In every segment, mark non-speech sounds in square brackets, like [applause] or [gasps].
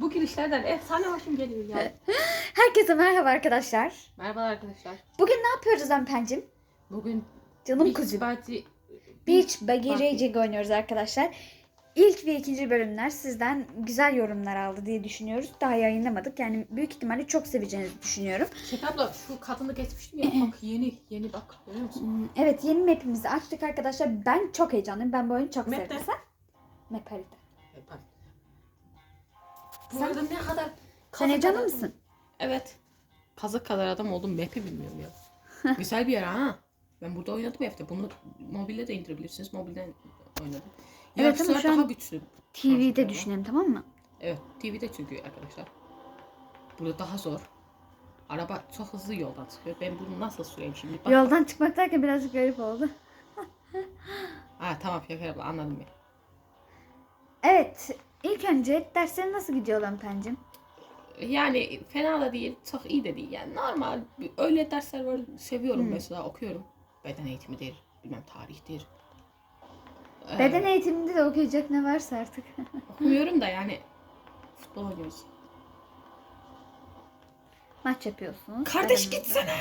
Bu girişlerden efsane hoşum geliyor ya. [laughs] Herkese merhaba arkadaşlar. Merhabalar arkadaşlar. Bugün ne yapıyoruz Empencim? Bugün Canım Beach kuzu. Party Beach. Racing oynuyoruz arkadaşlar. İlk ve ikinci bölümler sizden güzel yorumlar aldı diye düşünüyoruz. Daha yayınlamadık. Yani büyük ihtimalle çok seveceğinizi düşünüyorum. Şek abla şu kadını geçmiştim ya bak yeni yeni bak görüyor musun? Hmm, Evet yeni map'imizi açtık arkadaşlar. Ben çok heyecanlıyım. Ben bu oyunu çok Map sevdim. Sen? Map harita. Yapar. Bu Sen- arada ne kadar Sen kazık heyecanlı adam- mısın? Evet. Kazık kadar adam oldum map'i bilmiyorum ya. [laughs] Güzel bir yer ha. Ben burada oynadım evde. Bunu mobilde de indirebilirsiniz. Mobilden oynadım. Evet ama Yarışlar şu an daha güçlü. TV'de düşünelim tamam mı? Evet TV'de çünkü arkadaşlar. Burada daha zor. Araba çok hızlı yoldan çıkıyor. Ben bunu nasıl süreyim şimdi? Bak. Yoldan çıkmak derken birazcık garip oldu. Ha tamam Şeker abla anladım ben. Evet. İlk önce derslerin nasıl gidiyor Empencim? Yani fena da değil, çok iyi de değil. Yani normal öyle dersler var. Seviyorum Hmm. mesela okuyorum. Beden eğitimidir, bilmem tarihtir. Ee, Beden eğitiminde de okuyacak ne varsa artık. [laughs] okumuyorum da yani futbol oynuyoruz. Maç yapıyorsunuz. Kardeş gitsene.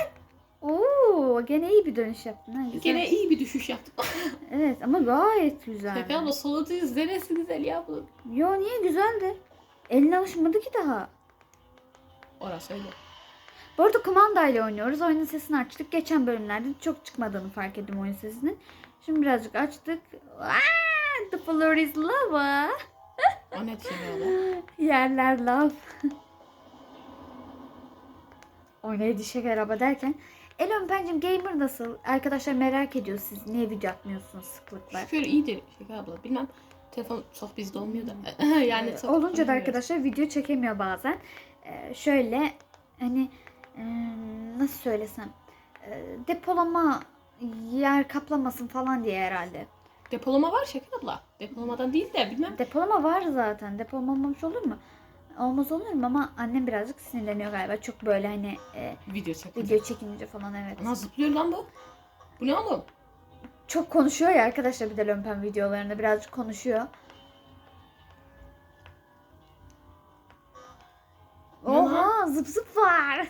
Oo, gene iyi bir dönüş yaptın. Ha, güzel. Gene iyi bir düşüş yaptık. [laughs] Evet ama gayet güzel. Şeker abla soludayız. Neresi güzel ya bu? Yo niye güzeldi? Eline alışmadı ki daha. Orası öyle. Bu arada kumandayla oynuyoruz. Oyunun sesini açtık. Geçen bölümlerde çok çıkmadığını fark ettim oyun sesinin. Şimdi birazcık açtık. Aa, the floor is lava. [laughs] O ne abla? Yerler lav. [laughs] Oynayı dişe araba derken. Elon Pencim Gamer nasıl? Arkadaşlar merak ediyor siz niye video atmıyorsunuz sıklıkla. Şükür iyidir Şeker abla. Bilmem telefon çok bizde olmuyor da. [laughs] yani Ee, çok Olunca da arkadaşlar video çekemiyor bazen. Ee, şöyle hani e, nasıl söylesem e, depolama yer kaplamasın falan diye herhalde. Depolama var Şeker abla. Depolamadan değil de bilmem. Depolama var zaten. Depolama olmamış olur mu? Olmaz olur mu ama annem birazcık sinirleniyor galiba. Çok böyle hani e, Video çekiyor. video çekinince falan evet. Ana zıplıyor lan bu. Bu ne oğlum? Çok konuşuyor ya arkadaşlar bir de Lömpen videolarında birazcık konuşuyor. Ne Oha zıp zıp var.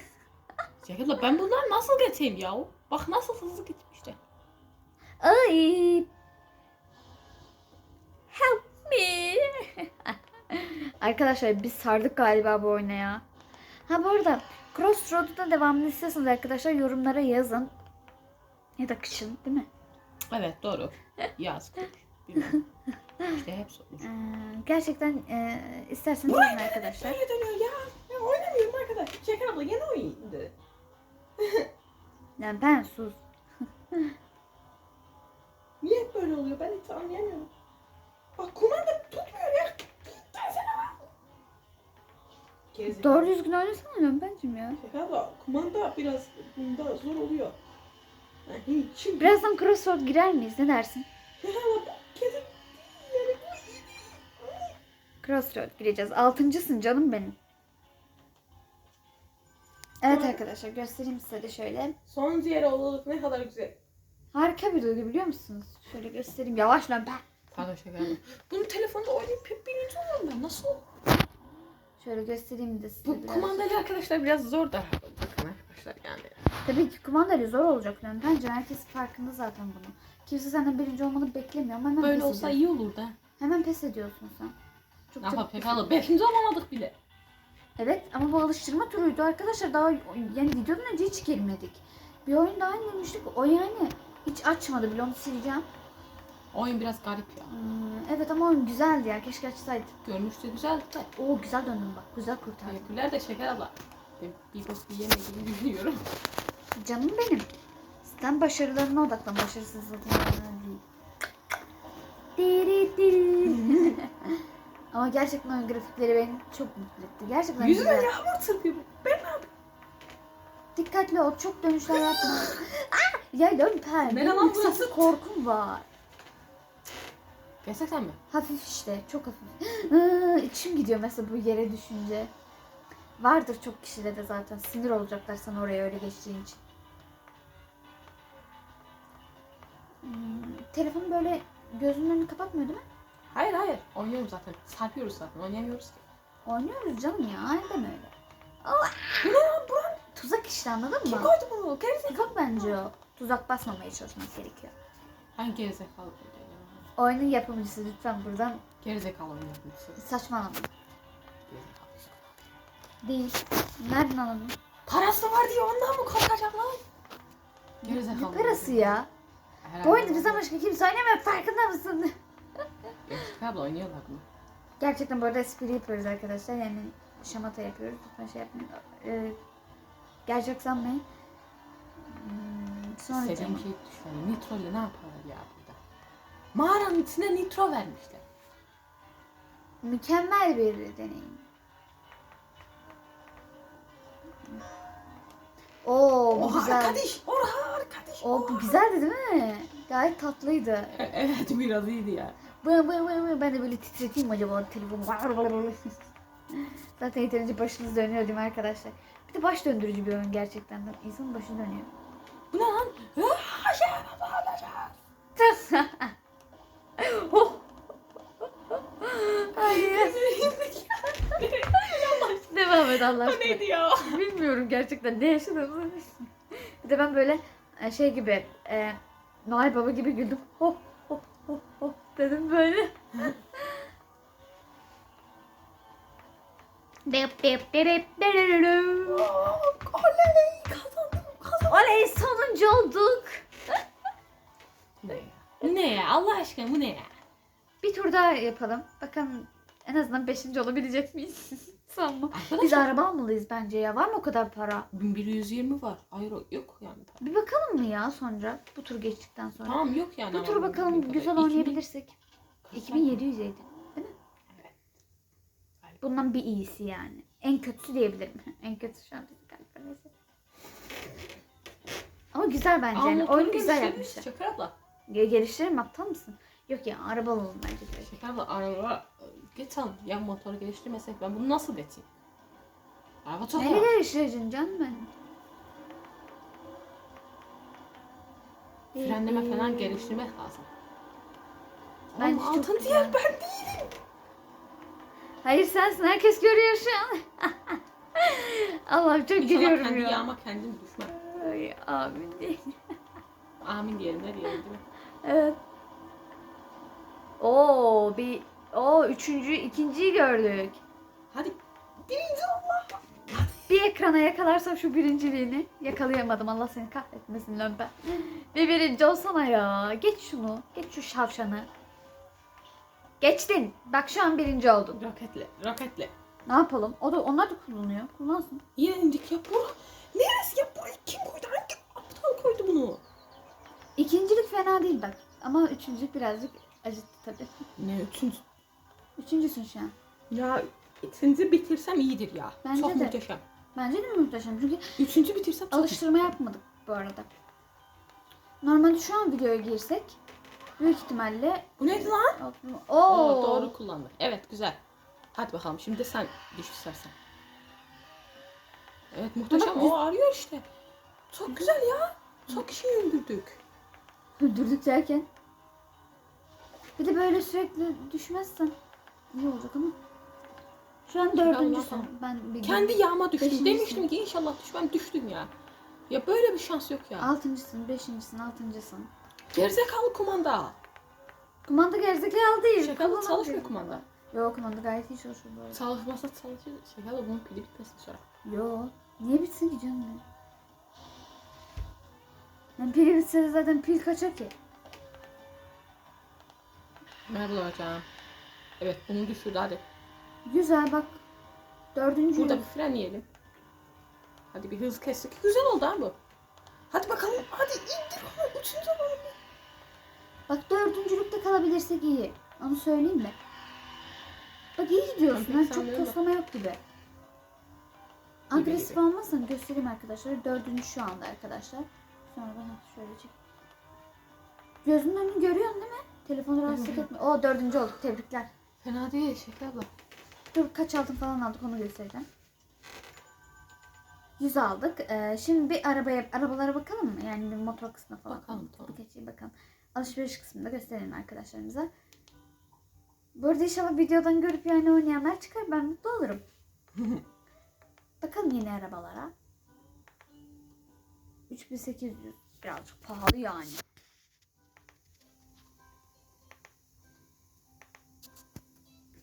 Abla ben bunları nasıl geçeyim ya? Bak nasıl hızlı gitmişler. Ay. Arkadaşlar biz sardık galiba bu oyuna ya. Ha bu arada Crossroad'u da devamını istiyorsanız arkadaşlar yorumlara yazın. Ya da kışın değil mi? Evet doğru. [laughs] Yaz. kış. İşte hepsi olur. Ee, gerçekten e, isterseniz yazın arkadaşlar. Nereye dönüyor ya? Ya oynamıyorum arkadaş. Şeker abla yeni oyundu. Yani ben sus. [laughs] Niye hep böyle oluyor? Ben hiç anlayamıyorum. Bak kumanda tutmuyor Gezdik. Doğru düzgün oynasana Lömpencim ya. Şeker abla kumanda biraz bunda zor oluyor. Yani şimdi. Birazdan Crossroad girer miyiz? Ne dersin? İyi. Crossroad gireceğiz. Altıncısın canım benim. Evet arkadaşlar göstereyim size de şöyle. Son diğer oğluluk ne kadar güzel. Harika bir duygu biliyor musunuz? Şöyle göstereyim. Yavaş lan ben. Pardon abla. [gasps] Bunu telefonda oynayıp hep birinci oluyorum ben. Nasıl? Şöyle göstereyim de size Bu biraz. kumandayla arkadaşlar biraz zor da. Bakın arkadaşlar yani. Tabii ki kumandayla zor olacak lan. Bence herkes farkında zaten bunu. Kimse senden birinci olmanı beklemiyor ama hemen Böyle pes olsa ediyorsun. iyi olurdu. ha. Hemen pes ediyorsun sen. Çok Ne çok yapalım pes pek abla. ediyorsun. Beşinci olamadık bile. Evet ama bu alıştırma turuydu arkadaşlar. Daha yani videodan önce hiç girmedik. Bir oyun daha indirmiştik. O yani hiç açmadı bile onu sileceğim. Oyun biraz garip ya. Hmm, evet ama oyun güzeldi ya. Keşke açsaydık. Görünüşte güzel de. Oo güzel döndüm bak. Güzel kurtardım. Teşekkürler de şeker abla. Bir bok yemediğini düşünüyorum. Canım benim. Sen başarılarına odaklan. Başarısızlıklarına değil. Diri diri. [laughs] ama gerçekten oyun grafikleri beni çok mutlu etti. Gerçekten Yüzüme güzel. yağmur çarpıyor. Ben ne yapayım? Dikkatli ol. Çok dönüşler yapma. [laughs] Ah! ya Lömper. Ne Benim bir korkum var. Gerçekten mi? Hafif işte. Çok hafif. Iı, [gasps] İçim gidiyor mesela bu yere düşünce. Vardır çok kişide de zaten. Sinir olacaklar sana oraya öyle geçtiğin için. Hmm, telefonu böyle gözünün önünü kapatmıyor değil mi? Hayır hayır. Oynuyorum zaten. Sarpıyoruz zaten. Oynayamıyoruz ki. Oynuyoruz canım ya. Aynen öyle. Allah. Bu ne? Tuzak işte anladın Kim mı? koydu bunu? Gerizekalı. Tuzak bence o. Tuzak basmamaya çalışmak gerekiyor. Hangi gerizekalı? Oyunun yapımcısı lütfen buradan Gerizekalı oyun yapmışsın. saçmalama. Değil. Nereden anladın? Parası var diye ondan mı korkacak lan? Gerizekalı. Ne parası ya? Herhalde. Bu oyunu bizden başka kimse oynamıyor farkında mısın? [laughs] Gerizekalı oynuyorlar bunu. Gerçekten bu arada espri yapıyoruz arkadaşlar. Yani şamata yapıyoruz. Lütfen şey yapmayın. Ee, gerçek sanmayın. Hmm, sonra İstediğim şey düşünüyorum. Nitro ile ne yaparlar ya burada? Mağaranın içine nitro vermişler. Mükemmel bir deneyim. Oo bu Oha güzel. arkadaş! Oha arkadaş! O bu güzeldi değil mi? Gayet tatlıydı. E- [laughs] Evet biraz iyiydi ya. Bu bu bu bu ben de böyle titreteyim acaba telefonu. Zaten yeterince başınız dönüyor değil mi arkadaşlar? Bir de baş döndürücü bir oyun gerçekten. İnsanın başı dönüyor. Bu ne lan? Ah, alacağız. oh. Hayır. Devam et Allah Bu aşkına. neydi ya? Bilmiyorum gerçekten ne yaşadığımı. Bir de ben böyle e, şey gibi e, Noel Baba gibi güldüm. Hop hop hop hop dedim böyle. Dep dep dererem. Oley kazandım kazandım. Oley sonuncu olduk. Ne ya? Ne ya? Allah aşkına bu ne ya? Bir tur daha yapalım. Bakalım en azından beşinci olabilecek miyiz? [laughs] Sanma. Biz araba almalıyız bence ya. Var mı o kadar para? 1120 var. Hayır yok yani. Bir bakalım mı ya sonra? Bu tur geçtikten sonra. Tamam yok yani. Bu ama tur bakalım güzel kadar. oynayabilirsek. 2700'eydi. Değil mi? Evet. Bundan bir iyisi yani. En kötüsü diyebilirim. [laughs] en kötüsü şu an bizim galiba neyse. Ama güzel bence Aa, yani. Oyunu güzel yapmışlar. Şeker abla. Ge- Geliştirelim aptal mısın? Yok ya araba alalım bence direkt. Şeker abla araba geç al. Ya motoru geliştirmesek ben bunu nasıl geçeyim? Araba çok Nereye geliştireceksin canım ben? Frenleme falan geliştirmek lazım. Bence Ama çok altın güzel. diğer ben değilim. Hayır sensin herkes görüyor şu an. [laughs] Allah'ım çok İnşallah gülüyorum kendi ya. yağma kendim düşmem. Ay, amin değil. Amin diyelim ne diyelim değil mi? Evet. Oo bir o üçüncü ikinciyi gördük. Hadi birinci Allah. Bir ekrana yakalarsam şu birinciliğini yakalayamadım. Allah seni kahretmesin lömpe. Bir birinci olsana ya. Geç şunu. Geç şu şavşanı. Geçtin. Bak şu an birinci oldun. Roketle, roketle. Ne yapalım? O da onlar da kullanıyor. Kullansın. Yendik ya bu. Neresi ya burayı kim koydu? Hangi aptal koydu bunu? İkincilik fena değil bak. Ama üçüncülük birazcık acıttı tabii. Ne üçüncü? Üçüncüsün şu an. Ya üçüncü bitirsem iyidir ya. Bence çok de. muhteşem. Bence de muhteşem. Çünkü Üçüncü bitirsem çok alıştırma yapmadık bu arada. Normalde şu an videoya girsek büyük ihtimalle Bu neydi lan? Oo, Oo, doğru kullandık. Evet güzel. Hadi bakalım şimdi sen düş istersen. Evet muhteşem. Ama biz- O arıyor işte. Çok güzel ya. Çok kişi öldürdük. Öldürdük derken. Bir de böyle sürekli düşmezsen iyi olacak ama. Şu an dördüncüsün. Ben bir Kendi yağma düştüm. Beşincisin. Demiştim ki inşallah düşmem düştüm ya. Ya böyle bir şans yok ya. Altıncısın, beşincisin, altıncısın. Gerizekalı kumanda. Kumanda gerizekalı değil. Şakalı kullanamıyor. çalışmıyor kumanda. Yok kumanda gayet iyi çalışıyor bu arada. Çalışmasa çalışıyor. Şakalı bunun pili bitmesin sonra. Yok. Niye bitsin ki canım ya? Yani pili bitse de zaten pil kaçar ki. Merhaba hocam. Evet bunu düşürdü hadi. Güzel bak. Dördüncü. Burada bir fren yiyelim. Hadi bir hız kestik. Güzel oldu ha bu. Hadi bakalım. Hadi indir onu. Üçüncü olalım. Bak dördüncülükte kalabilirsek iyi. Onu söyleyeyim mi? Bak iyi gidiyorsun. Ben sen çok toslama yok gibi. Agresif olmazsan göstereyim arkadaşlar. Dördüncü şu anda arkadaşlar. Sonra heh, şöyle çek. Gözünün önünü görüyorsun değil mi? Telefonu rahatsız Hı hı. etme. O dördüncü olduk. Tebrikler. Fena değil Şeker abla. Dur kaç altın falan aldık onu göstereceğim. 100 aldık. Ee, şimdi bir arabaya arabalara bakalım mı? Yani bir motor kısmına falan. Bakalım, tamam. Birkaç iyi bakalım. Alışveriş kısmında gösterelim arkadaşlarımıza. Bu arada inşallah videodan görüp yani oynayanlar çıkar. Ben mutlu olurum. [laughs] Bakalım yeni arabalara. 3800 birazcık pahalı yani.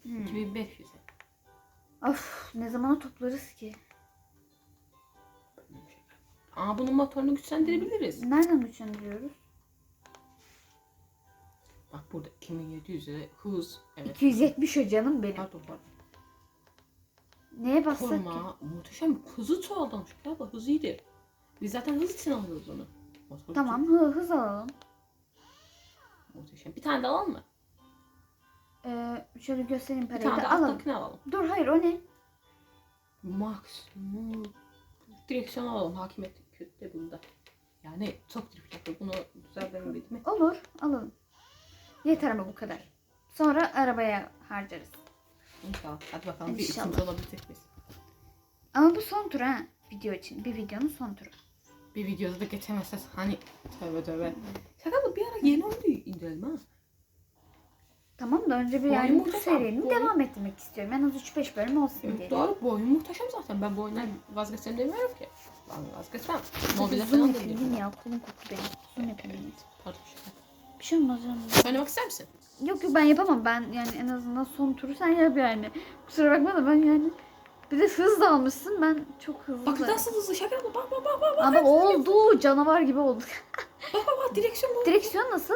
Hmm. 2500. Of ne zamana toplarız ki? Aa bunun motorunu güçlendirebiliriz. Nereden güçlendiriyoruz? Bak burada 2700 lira hız. Evet. 270 o canım benim. Pardon pardon. Neye bassak ki? Koruma. Muhteşem. Hızı çoğaldamış. Galiba hız iyidir. Biz zaten hız için alıyoruz onu. Motor Tamam hı, hız alalım. için. Muhteşem. Bir tane de alalım mı? Ee, şöyle göstereyim parayı da alalım. alttakini alalım. Dur hayır o ne? Max. hmm, Direksiyon alalım. Hakimiyet kötü de bunda. Yani çok drift yapıyor. Bunu benim bildim. Olur alalım. Yeter ama bu kadar. Sonra arabaya harcarız. İnşallah. Hadi bakalım bir İnşallah. üçüncü olabilecek miyiz? Ama bu son tur ha. Video için. Bir videonun son turu. Bir videoda da geçemezseniz hani tövbe tövbe. Şaka mı? Bir ara yeni oyunu indirelim ha. Tamam da önce bir Bu yani bu muhteşem. serinin devam ettirmek istiyorum. En az 3-5 bölüm olsun diye. Evet, doğru bu oyun muhteşem zaten. Ben bu oyundan vazgeçsem demiyorum ki. Ben vazgeçmem. Mobilde Zoom falan da yapayım biliyorum. ya. Kolum koptu benim. Zoom yapayım. Pardon şaka. Bir şey olmaz canım. Oynamak ister misin? Yok yok ben yapamam. Ben yani en azından son turu sen yap yani. Kusura bakma da ben yani. Bir de hız da almışsın. Ben çok hızlı. Bak nasıl hızlı şaka? Bak bak bak bak. bak. Ama oldu. Canavar gibi olduk. Bak bak bak direksiyon [laughs] bu. Direksiyon nasıl?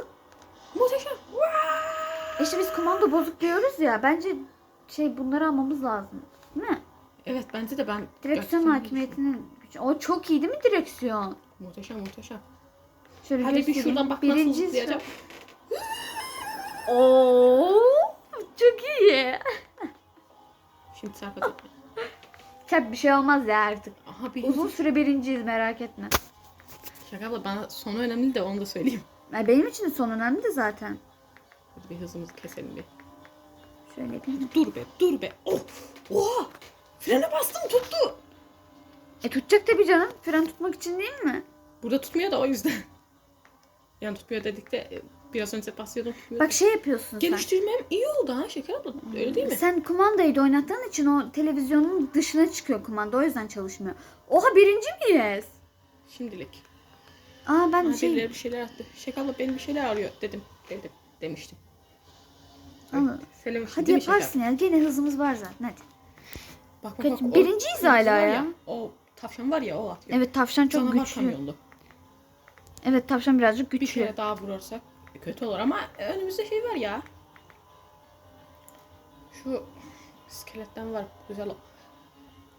İşte biz komando bozuk diyoruz ya. Bence şey bunları almamız lazım. Değil mi? Evet bence de ben Direksiyon gerçekten hakimiyetinin. O çok iyi değil mi direksiyon? Muhteşem muhteşem. Şöyle Hadi bir göstereyim. şuradan bak nasıl Birinci zıplayacağım. [gasps] Oo, çok iyi. [laughs] Şimdi çarpacağım. Tabii bir şey olmaz ya artık. Aha bir Uzun süre birinciyiz merak etme. Şaka abla bana sonu önemli de onu da söyleyeyim. Ya benim için de son önemli de zaten. Bir hızımızı keselim bir. Şöyle yapayım. Dur be dur be. Oh. Oha. Frene bastım tuttu. E tutacak tabii canım. Fren tutmak için değil mi? Burada tutmuyor da o yüzden. [laughs] Yani tutmuyor dedik de e, biraz önce basıyordum tutmuyor. Bak şey yapıyorsun sen. Geliştirmem iyi oldu ha şeker abla. Öyle değil mi? Sen kumandayı da oynattığın için o televizyonun dışına çıkıyor kumanda. O yüzden çalışmıyor. Oha birinci miyiz? Şimdilik. Aa ben Bana şey... birileri bir şeyler attı. Şeker abla benim bir şeyler arıyor dedim. Dedim. Demiştim. Ama- Söylemiştim Hadi yaparsın ya. Gene hızımız var zaten. Hadi. Bak, bak, Kaç- bak, o birinciyiz kırmızı hala var ya. O tavşan var ya o atıyor. Evet tavşan çok Canavar güçlü. kamyonlu. Evet tavşan birazcık Bir güçlü. kere daha vurursak kötü olur ama önümüzde şey var ya. Şu iskeletten var güzel o.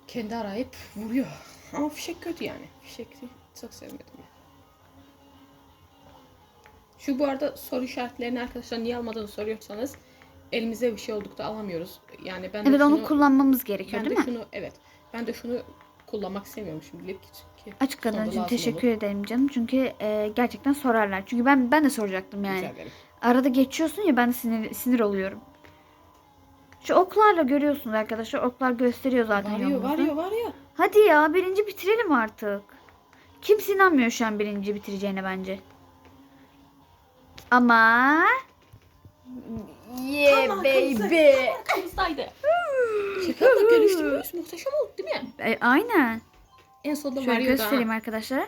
Kendi arayıp vuruyor. Ama fişek kötü yani. Fişek çok sevmedim ya. Şu bu arada soru işaretlerini arkadaşlar niye almadığını soruyorsanız elimize bir şey oldukta alamıyoruz. Yani ben de Evet onu şunu- kullanmamız gerekiyor ben de değil mi? şunu evet. Ben de şunu kullanmak istemiyorum şimdilik. Ki Açıkladığın sonra için lazım teşekkür olur. ederim canım. Çünkü e, gerçekten sorarlar. Çünkü ben ben de soracaktım yani. Rica ederim. Arada geçiyorsun ya ben de sinir, sinir oluyorum. Şu oklarla görüyorsunuz arkadaşlar. Oklar gösteriyor zaten Varıyor, yolumuzu. varıyor, varıyor. Hadi ya birinci bitirelim artık. Kimse inanmıyor şu an birinci bitireceğine bence. Ama... Yeah Tam baby. arkamızdaydı. Şekerle görüştürmüş. Muhteşem oldu değil mi? E, aynen. En sonunda Şöyle varıyordu göstereyim arkadaşlara.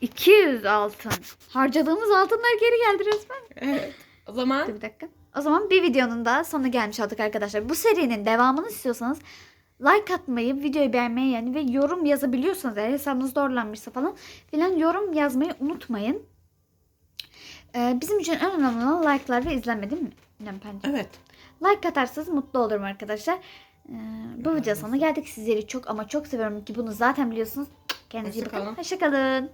200 altın. Harcadığımız altınlar geri geldi resmen. Evet. O zaman Dur bir dakika. O zaman bir videonun da sonuna gelmiş olduk arkadaşlar. Bu serinin devamını istiyorsanız like atmayı, videoyu beğenmeyi yani ve yorum yazabiliyorsanız eğer hesabınız doğrulanmışsa falan filan yorum yazmayı unutmayın. Ee, bizim için en önemli olan like'lar ve izlenme değil mi? İrem Pençe? evet. Like atarsanız mutlu olurum arkadaşlar. Ee, bu video sonuna geldik. Sizleri çok ama çok seviyorum ki bunu zaten biliyorsunuz. Kendinize iyi bakın. kalın. Hoşçakalın.